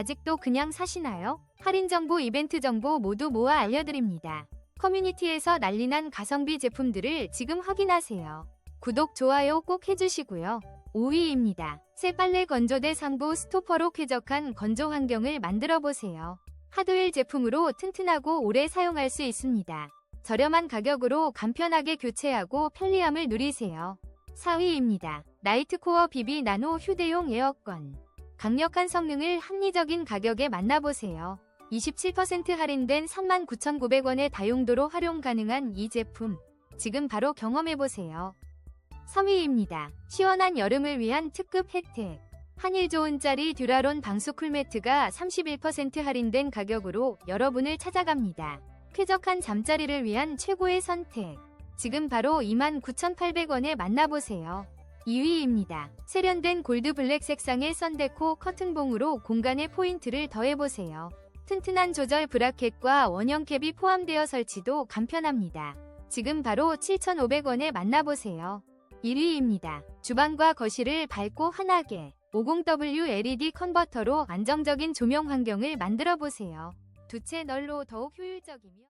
아직도 그냥 사시나요? 할인 정보, 이벤트 정보 모두 모아 알려드립니다. 커뮤니티에서 난리난 가성비 제품들을 지금 확인하세요. 구독, 좋아요 꼭 해주시고요. 5위입니다. 새 빨래 건조대 상부 스토퍼로 쾌적한 건조 환경을 만들어 보세요. 하드웰 제품으로 튼튼하고 오래 사용할 수 있습니다. 저렴한 가격으로 간편하게 교체하고 편리함을 누리세요. 4위입니다. 나이트코어 비비 나노 휴대용 에어건. 강력한 성능을 합리적인 가격에 만나보세요. 27% 할인된 39,900원의 다용도로 활용 가능한 이 제품. 지금 바로 경험해보세요. 3위입니다. 시원한 여름을 위한 특급 혜택. 한일 좋은 짜리 듀라론 방수 쿨매트가 31% 할인된 가격으로 여러분을 찾아갑니다. 쾌적한 잠자리를 위한 최고의 선택. 지금 바로 29,800원에 만나보세요. 2위입니다. 세련된 골드 블랙 색상의 썬데코 커튼봉으로 공간에 포인트를 더해보세요. 튼튼한 조절 브라켓과 원형 캡이 포함되어 설치도 간편합니다. 지금 바로 7,500원에 만나보세요. 1위입니다. 주방과 거실을 밝고 환하게 50W LED 컨버터로 안정적인 조명 환경을 만들어 보세요. 두 채 널로 더욱 효율적이며